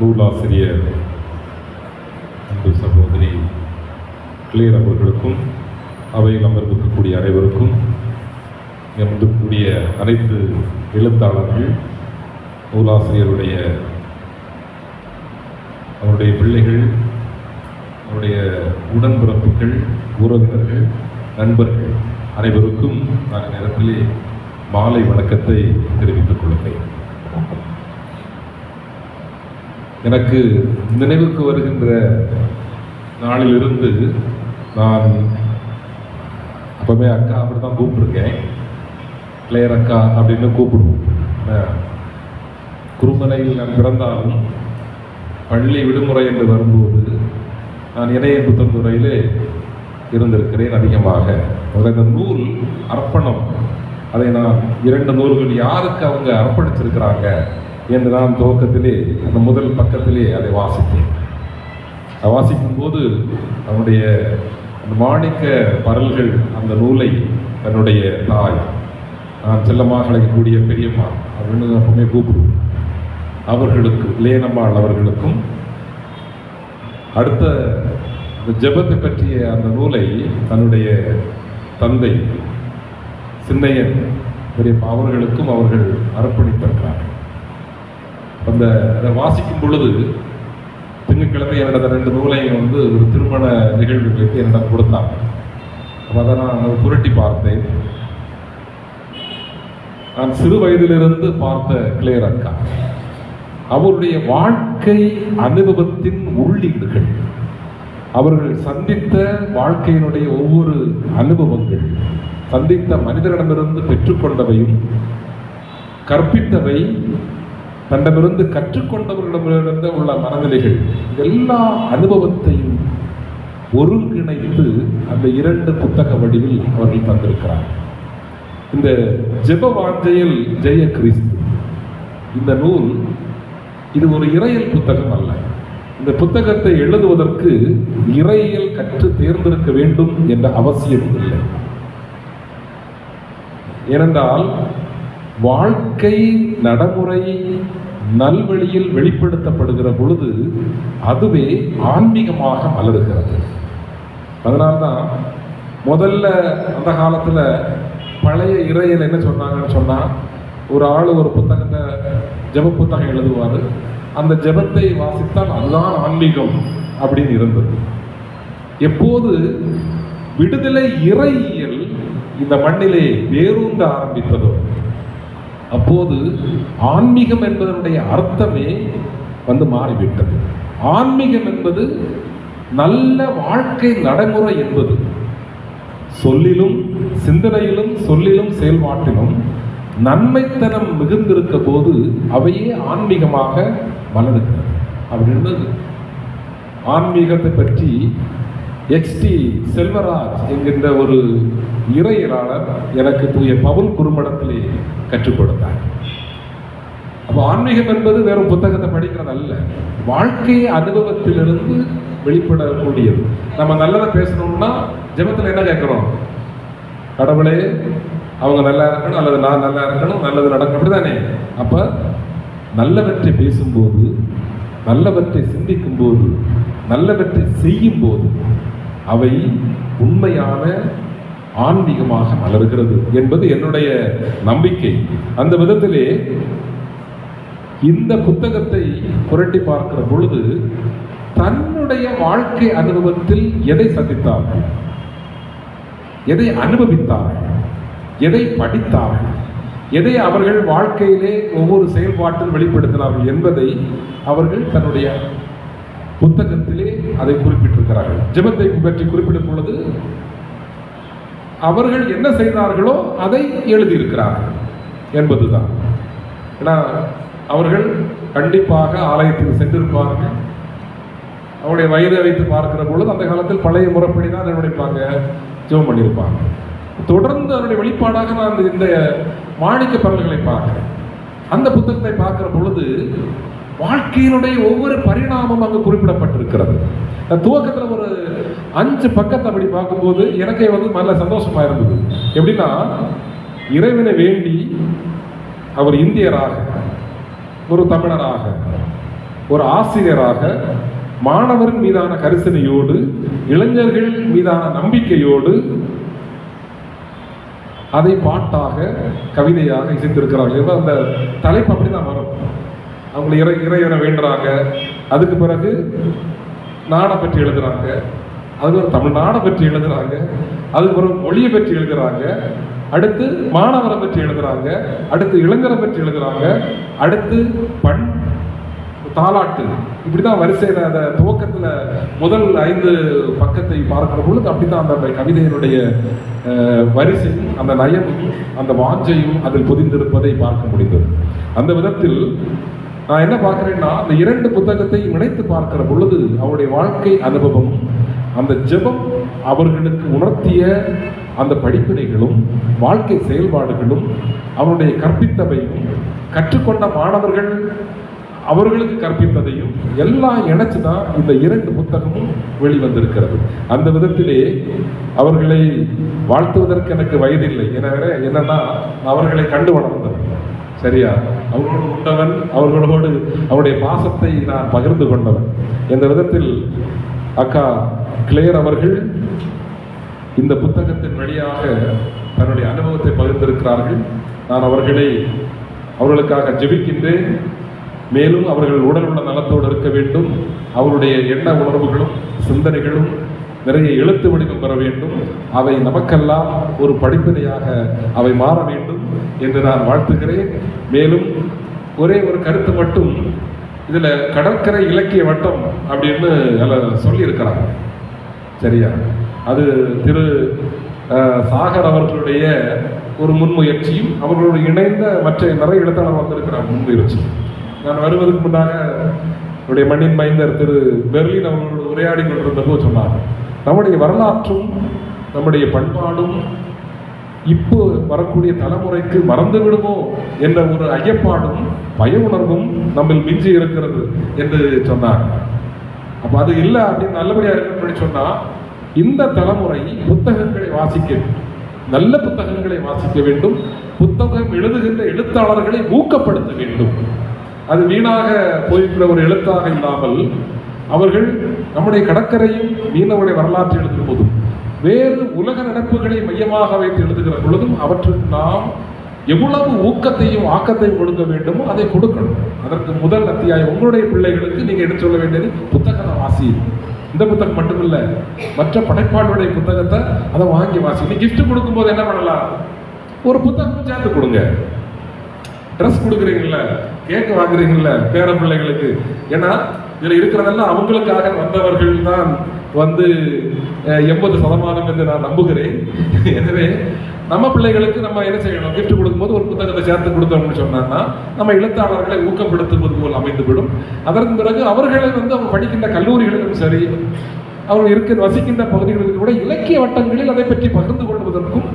நூலாசிரியர் அன்பு சகோதரி கிளியர் அவர்களுக்கும் அவையில் அமர்ந்திருக்கக்கூடிய அனைவருக்கும் அமர்ந்திருக்கக்கூடிய அனைத்து எழுத்தாளர்கள் நூலாசிரியருடைய அவருடைய பிள்ளைகள் அவருடைய உடன்பிறப்புகள் உறவினர்கள் நண்பர்கள் அனைவருக்கும் நான் நேரத்திலே மாலை வணக்கத்தை தெரிவித்துக் கொள்கிறேன். எனக்கு நினைவுக்கு வருகின்ற நாளிலிருந்து நான் அப்பவுமே அக்கா அப்படி தான் கூப்பிட்ருக்கேன் பிளேயர் அக்கா அப்படின்னு கூப்பிடுவோம். அஹ் குறுமலையில் நான் பிறந்தாலும் பள்ளி விடுமுறை என்று வரும்போது நான் இணைய புத்தந்துறையிலே இருந்திருக்கிறேன் அதிகமாக. அதில் இந்த நூல் அர்ப்பணம் அதை நான் இரண்டு நூல்கள் யாருக்கு அவங்க அர்ப்பணிச்சிருக்கிறாங்க என்று நான் துவக்கத்திலே அந்த முதல் பக்கத்திலே அதை வாசித்தேன். அதை வாசிக்கும் போது அவனுடைய அந்த மாணிக்க பரல்கள் அந்த நூலை தன்னுடைய தாய் நான் செல்லமாக அழைக்கக்கூடிய பெரியம்மா அப்படின்னு அப்பவுமே கூப்பிடுவோம். அவர்களுக்கு லேனம்மாள் அவர்களுக்கும் அடுத்த இந்த ஜபத்தை பற்றிய அந்த நூலை தன்னுடைய தந்தை சின்னையன் பெரியப்பா அவர்களுக்கும் அவர்கள் அர்ப்பணித்திருக்கிறார்கள். அந்த அதை வாசிக்கும் பொழுது திங்கட்கிழமை என்னோட ரெண்டு நூலையும் வந்து ஒரு திருமண நிகழ்வு வைத்து என்னிடம் கொடுத்தாங்க அப்போ அதை நான் புரட்டி பார்த்தேன். நான் சிறு வயதிலிருந்து பார்த்த கிளியர் அக்கா. அவருடைய வாழ்க்கை அனுபவத்தின் உள்ளீடுகள். அவர்கள் சந்தித்த வாழ்க்கையினுடைய ஒவ்வொரு அனுபவங்கள் சந்தித்த மனிதரிடமிருந்து பெற்றுக்கொண்டவையும் கற்பித்தவை தன்னிடமிருந்து கற்றுக்கொண்டவர்களிடமிருந்து உள்ள மனநிலைகள் எல்லா அனுபவத்தையும் ஒருங்கிணைத்து அந்த இரண்டு புத்தக வடிவில் அவர்கள் தந்திருக்கிறார் இந்த ஜெப வாஞ்சையில் ஜெய கிறிஸ்து. இந்த நூல் இது ஒரு இறையல் புத்தகம் அல்ல. இந்த புத்தகத்தை எழுதுவதற்கு இறையியல் கற்று தேர்ந்தெடுக்க வேண்டும் என்ற அவசியம் இல்லை. ஏனென்றால் வாழ்க்கை நடைமுறை நல்வழியில் வெளிப்படுத்தப்படுகிற பொழுது அதுவே ஆன்மீகமாக மலருகிறது. அதனால்தான் முதல்ல அந்த காலத்தில் பழைய இறையில் என்ன சொன்னாங்கன்னு சொன்னால் ஒரு ஆள் ஒரு புத்தகத்தை ஜெப புத்தகம் எழுதுவார். அந்த ஜெபத்தை வாசித்தால் அதுதான் ஆன்மீகம் அப்படின்னு இருந்தது. எப்போது விடுதலை இறையியல் இந்த மண்ணிலே வேரூன்ற ஆரம்பித்ததோ அப்போது ஆன்மீகம் என்பதனுடைய அர்த்தமே வந்து மாறிவிட்டது. ஆன்மீகம் என்பது நல்ல வாழ்க்கை நடைமுறை என்பது. சொல்லிலும் சிந்தனையிலும் சொல்லிலும் செயல்பாட்டிலும் நன்மைத்தனம் மிகுந்திருக்க போது அவையே ஆன்மீகமாக மலருகிறது அப்படின்றது ஆன்மீகத்தை பற்றி எக்ஸ்டி செல்வராஜ் என்கின்ற ஒரு இறையலாளர் எனக்கு தூய பவுல் குறும்படத்திலே கற்றுக் கொடுத்தார் அப்போ ஆன்மீகம் என்பது வெறும் புத்தகத்தை படிக்கிறது அல்ல வாழ்க்கை அனுபவத்திலிருந்து வெளிப்படக்கூடியது. நம்ம நல்லதை பேசணும்னா ஜெபத்தில் என்ன கேட்குறோம்? கடவுளே அவங்க நல்லா இருக்கணும் அல்லது நான் நல்லா இருக்கணும் நல்லது நடக்கணும் அப்படிதானே அப்போ நல்லவற்றை பேசும்போது நல்லவற்றை சிந்திக்கும் போது நல்லவற்றை செய்யும் போது அவை உண்மையான ஆன்மீகமாக மலர்கிறது என்பது என்னுடைய நம்பிக்கை. அந்த விதத்திலே இந்த புத்தகத்தை புரட்டி பார்க்கிற பொழுது தன்னுடைய வாழ்க்கை அனுபவத்தில் எதை சந்தித்தார்கள் எதை அனுபவித்தார்கள் எதை படித்தார்கள் எதை அவர்கள் வாழ்க்கையிலே ஒவ்வொரு செயல்பாட்டில் வெளிப்படுத்தினார்கள் என்பதை அவர்கள் தன்னுடைய புத்தகத்திலே அதை குறிப்பிட்டிருக்கிறார்கள். ஜெபத்தை பற்றி குறிப்பிடும் பொழுது அவர்கள் என்ன செய்தார்களோ அதை எழுதியிருக்கிறார்கள் என்பதுதான். ஏன்னா அவர்கள் கண்டிப்பாக ஆலயத்தில் சென்றிருப்பார்கள். அவருடைய வயதை வைத்து பார்க்கிற பொழுது அந்த காலத்தில் பழைய முறைப்படி தான் நினைப்பாங்க ஜெபம் பண்ணியிருப்பாங்க. தொடர்ந்து அதனுடைய வெளிப்பாடாக நான் இந்த மாணிக்க பரல்களை பார்க்கிறேன். அந்த புத்தகத்தை பார்க்கிற பொழுது வாழ்க்கையினுடைய ஒவ்வொரு பரிணாமம் அங்கு குறிப்பிடப்பட்டிருக்கிறது. துவக்கத்தில் ஒரு அஞ்சு பக்கத்தை அப்படி பார்க்கும்போது எனக்கே வந்து நல்ல சந்தோஷமா இருந்தது. எப்படின்னா இறைவனை வேண்டி அவர் இந்தியராக ஒரு தமிழராக ஒரு ஆசிரியராக மாணவரின் மீதான கரிசனையோடு இளைஞர்கள் மீதான நம்பிக்கையோடு அதை பாட்டாக கவிதையாக இசைத்திருக்கிறார்கள். அந்த தலைப்பு அப்படி தான் வரும். அவங்க இறை இறைவனை வேண்டுறாங்க. அதுக்கு பிறகு நாடை பற்றி எழுதுறாங்க. அது ஒரு தமிழ்நாடை பற்றி எழுதுறாங்க. அதுக்கு பிறகு மொழியை பற்றி எழுதுறாங்க. அடுத்து மாணவரை பற்றி எழுதுறாங்க. அடுத்து இளைஞரை பற்றி எழுதுறாங்க. அடுத்து பண் தாலாட்டு. இப்படிதான் வரிசையில அந்த துவக்கத்துல முதல் ஐந்து பக்கத்தை பார்க்கிற பொழுது அப்படிதான் அந்த கவிதையினுடைய வரிசையும் அந்த நயமும் அந்த வாஞ்சையும் அதில் பொதிந்திருப்பதை பார்க்க முடிந்தது. அந்த விதத்தில் நான் என்ன பார்க்குறேன்னா அந்த இரண்டு புத்தகத்தை இணைத்து பார்க்கிற பொழுது அவருடைய வாழ்க்கை அனுபவம் அந்த ஜெபம் அவர்களுக்கு உணர்த்திய அந்த படிப்பினைகளும் வாழ்க்கை செயல்பாடுகளும் அவருடைய கற்பித்தவையும் கற்றுக்கொண்ட மாணவர்கள் அவர்களுக்கு கற்பித்ததையும் எல்லாம் இணைச்சு தான் இந்த இரண்டு புத்தகமும் வெளிவந்திருக்கிறது. அந்த விதத்திலே அவர்களை வாழ்த்துவதற்கு எனக்கு வயதில்லை. எனவே என்னன்னா அவர்களை கண்டு வளர்ந்தது சரியா? அவர்களோடு உண்டவன் அவர்களோடு அவருடைய பாசத்தை நான் பகிர்ந்து கொண்டவன். இந்த விதத்தில்? அக்கா கிளேர் அவர்கள் இந்த புத்தகத்தின் வழியாக தன்னுடைய அனுபவத்தை பகிர்ந்திருக்கிறார்கள். நான் அவர்களை அவர்களுக்காக ஜெபிக்கின்றேன். மேலும் அவர்கள் உடல் உள்ள நலத்தோடு இருக்க வேண்டும். அவருடைய எண்ண உணர்வுகளும் சிந்தனைகளும் நிறைய எழுத்து வடிவம் பெற வேண்டும். அவை நமக்கெல்லாம் ஒரு படிப்பினையாக அவை மாற வேண்டும் என்று நான் வாழ்த்துகிறேன். மேலும் ஒரே ஒரு கருத்து மட்டும் இதில் கடற்கரை இலக்கிய வட்டம் அப்படின்னு அதில் சொல்லியிருக்கிறாங்க. சரியா? அது திரு சாகர் அவர்களுடைய ஒரு முன்முயற்சியும் அவர்களோடு இணைந்த மற்ற நிறைய எழுத்தாளர் வந்திருக்கிறார் முன்முயற்சி. நான் வருவதற்கு முன்னாக என்னுடைய மண்ணின் மைந்தர் திரு பெர்லின் அவர்களோடு உரையாடி கொண்டிருந்த போது சொன்னார். நம்முடைய வரலாற்றும் நம்முடைய பண்பாடும் இப்போ வரக்கூடிய தலைமுறைக்கு மறந்து விடுமோ என்ற ஒரு ஐயப்பாடும் பய உணர்வும் நம்மில் மிஞ்சி இருக்கிறது என்று சொன்னார். அப்ப அது இல்லை அப்படின்னு நல்லபடியாக இருக்குன்னு சொன்னா இந்த தலைமுறை புத்தகங்களை வாசிக்க நல்ல புத்தகங்களை வாசிக்க வேண்டும். புத்தகம் எழுதுகின்ற எழுத்தாளர்களை ஊக்கப்படுத்த வேண்டும். அது வீணாக போயிருக்கிற ஒரு எழுத்தாக இல்லாமல் அவர்கள் நம்முடைய கடற்கரையும் மீனவருடைய வரலாற்றை எழுதும் போதும் வேறு உலக நடப்புகளை மையமாக வைத்து எழுதுகிற பொழுதும் அவற்றுக்கு நாம் எவ்வளவு ஊக்கத்தையும் ஆக்கத்தையும் கொடுக்க வேண்டுமோ அதை கொடுக்கணும். அதற்கு முதல் அத்தியாயம் உங்களுடைய பிள்ளைகளுக்கு நீங்க எடுத்து சொல்ல வேண்டியது புத்தகத்தை வாசி. இந்த புத்தகம் மட்டுமில்ல மற்ற படைப்பாளருடைய புத்தகத்தை அதை வாங்கி வாசி. நீ கிஃப்ட் கொடுக்கும்போது என்ன பண்ணலாம்? ஒரு புத்தகம் சேர்த்து கொடுங்க. ட்ரெஸ் கொடுக்குறீங்கல்ல கேக் வாங்குறீங்கல்ல பேர பிள்ளைகளுக்கு. ஏன்னா இதில் இருக்கிறதெல்லாம் அவங்களுக்காக வந்தவர்கள் தான் வந்து எண்பது சதமானம் என்று நான் நம்புகிறேன். எனவே நம்ம பிள்ளைகளுக்கு நம்ம என்ன செய்யணும்? கிஃப்ட் கொடுக்கும்போது ஒரு புத்தகத்தை சேர்த்து கொடுத்தோம்னு சொன்னாங்கன்னா நம்ம எழுத்தாளர்களை ஊக்கப்படுத்துவது போல் அமைந்துவிடும். அதற்கு பிறகு அவர்களை வந்து அவங்க படிக்கின்ற கல்லூரிகளிலும் சரி அவர்கள் இருக்க வசிக்கின்ற பகுதிகளிலும் கூட இலக்கிய வட்டங்களில் அதை பற்றி பகிர்ந்து கொள்வதற்கும்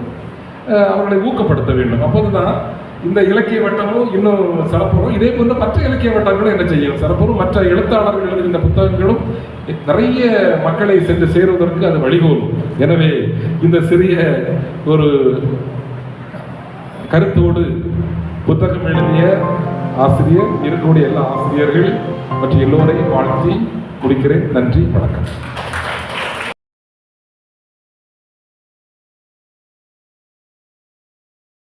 அவர்களை ஊக்கப்படுத்த வேண்டும். அப்போது தான் இந்த இலக்கிய வட்டமும் இன்னும் சிறப்புறும். இதே போன்ற மற்ற இலக்கிய வட்டங்களும் என்ன செய்யும்? சிறப்புறும். மற்ற எழுத்தாளர்கள் எழுதுகின்ற புத்தகங்களும் நிறைய மக்களை சென்று சேருவதற்கு அது வழிகோலும். எனவே இந்த சிறிய ஒரு கருத்தோடு புத்தகம் எழுதிய ஆசிரியர் இருக்கக்கூடிய எல்லா ஆசிரியர்கள் மற்றும் எல்லோரையும் வாழ்த்தி முடிக்கிறேன். நன்றி வணக்கம்.